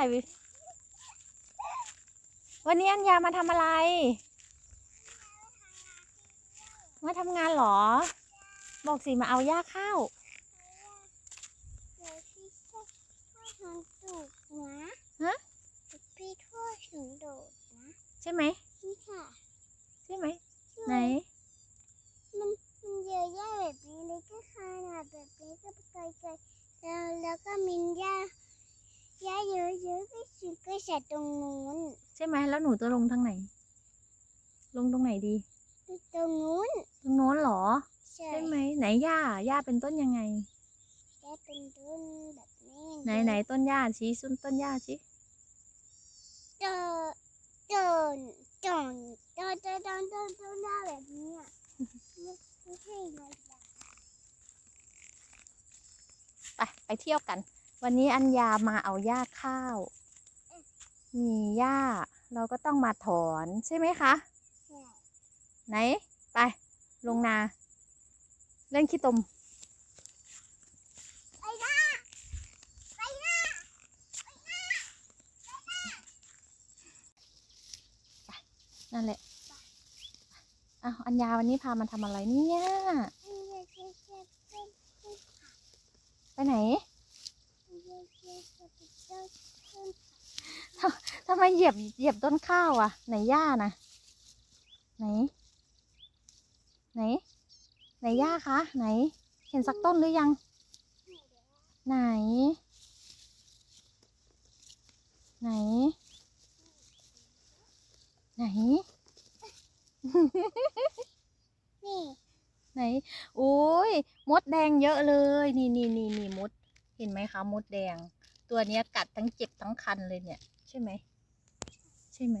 ถ่ายวิวันนี้อัญญามาทำอะไร มาทำงานเหรอ บอกสิมาเอาหญ้าข้าวเดี๋ยวพี่ช่วยช่วยหนูดูดนะฮะเดี๋ยวพี่ช่วยหนูดูดนะ ใช่ไหม นี่ค่ะ ใช่ไหม ช่วย ไหน มันมันเยอะแยะแบบนี้เลยก็ขนาดแบบนี้ก็ไกลๆแล้วแล้วก็มีหญ้าหญ้าเยอะๆก็ สิก็ใส่ตรงนู้นใช่ไหมแล้วหนูจะลงทางไหน ลงตรงไหนดี ตรงนู้นตรงโน้นเหรอ ใช่ใช่ไหมไหนหญ้าหญ้าเป็นต้นยังไงแค่เป็นต้นแบบนี้ไหนไหนต้นหญ้าชี้ซุนต้นหญ้าชี้เจอเจอจนเจอเจอเจอเจอเจอหน้าแบบนี้อะไม่ไม่ใช่เลยไปไปเที่ยวกัน วันนี้อัญญามาเอาหญ้าข้าว มีหญ้า เราก็ต้องมาถอนใช่ไหมคะใช่ไหน ไป ลงนา เล่นขี้ตมไปนะไปนะนั่นแหละอ้าวอัญญาวันนี้พามาทำอะไรเนี่ยเอ้ยเอ้ยเอ้ยเอ้ยเอ้ยเอ้ยไปไหน เอ้ยเอ้ยเอ้ยเอ้ยเอ้ยเอ้ย ทำ ไมเหยียบเหยียบต้นข้าวอะ ไหนหญ้านะไหน ไหน ไหนหญ้าคะไหน เห็นสักต้นหรือยัง ไหน ไหน ไหน นี่ไหนโอ้ยมดแดงเยอะเลย นี่นี่นี่นี่มด เห็นไหมคะ มดแดง ตัวเนี้ยกัดทั้งเจ็บทั้งคันเลยเนี่ย ใช่ไหมใช่ไหม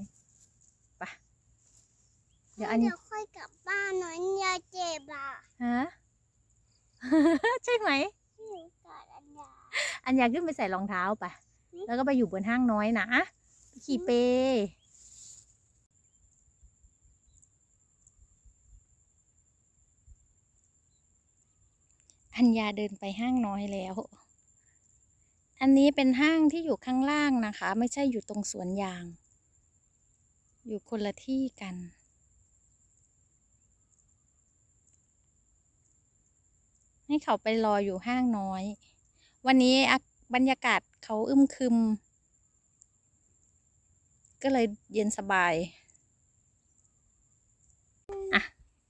ไปะเดี๋ยวอันเดี๋ยวค่อยกลับบ้านหน่อยอย่าเจ็บอะฮะใช่ไหมหนูกอดอันยาอันอยากขึ้นไปใส่รองเท้าไปอืมแล้วก็ไปอยู่บนห้างน้อยนะขี่เปอัญญาเดินไปห้างน้อยแล้ว อันนี้เป็นห้างที่อยู่ข้างล่างนะคะ ไม่ใช่อยู่ตรงสวนยาง อยู่คนละที่กัน ให้เขาไปรออยู่ห้างน้อย วันนี้อะบรรยากาศเขาอึมครึม ก็เลยเย็นสบาย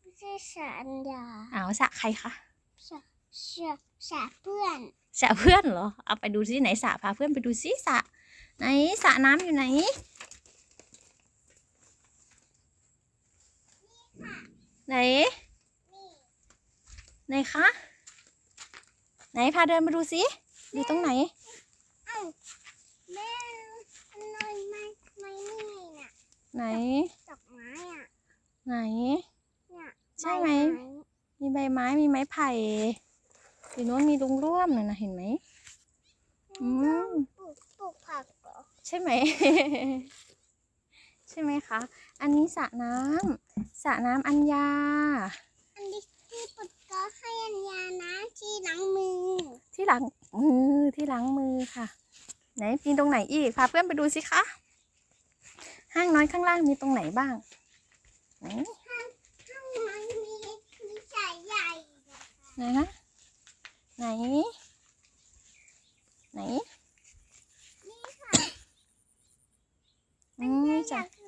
ไม่ใช่สาอันยาอ้าวสระใครคะสาสาสาเพื่อนสระเพื่อนเหรอ เอาไปดูซิไหนสระพาเพื่อนไปดูซิสระไหนสระน้ำอยู่ไหน ไหนนี่ไหนคะ ไหนพาเดินมาดูซิอยู่ตรงไหนเอ้าแม่ทำไมไม่ไม่นี่น่ะไหนดอกไม้อะไหนเนี่ยใช่ไหมใบมีใบไม้มีไม้ไผ่อยู่นู้นมีลุงร่วมน่ะนะเห็นไหมอืมปลูกปลูกผักเหรอใช่ไหม ใช่ไหมคะ อันนี้สระน้ำสระน้ำอัญญา อันนี้ที่ปุดก็ให้อันยานะที่ล้างมือ ที่ล้างมือที่ล้างมือค่ะ ไหนมีตรงไหนอีกพาเพื่อนไปดูสิคะ ห้างน้อยข้างล่างมีตรงไหนบ้างไหนข้างมันมีมีสายใหญ่นะคะไหนนะไหน ไหนนี่ค่ะอือันมยาอจ้ะยาก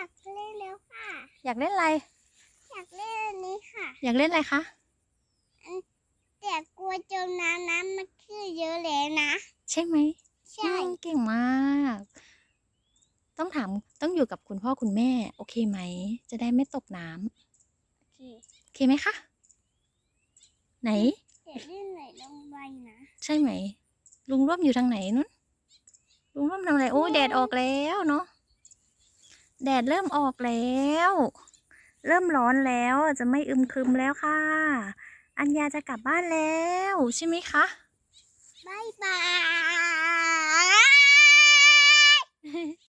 อยากเล่นแล้วค่ะ อยากเล่นอะไร อยากเล่นอันนี้ค่ะ อยากเล่นอะไรคะ แต่กลัวจมน้ำน้ำมันขึ้นเยอะแล้วนะ ใช่ไหมใช่ อืมเก่งมาก ต้องถามต้องอยู่กับคุณพ่อคุณแม่ โอเคไหม จะได้ไม่ตกน้ำโอเคโอเคไหมคะ ไหน แต่เล่นไหนลงไปนะ ใช่ไหม ลุงร่วมอยู่ทางไหนนู้นลุงร่วมทำอะไรโอ้ยแดดออกแล้วเนาะ แดดเริ่มออกแล้ว เริ่มร้อนแล้วจะไม่อึมครึมแล้วค่ะ อัญญาจะกลับบ้านแล้วใช่ไหมคะบายบาย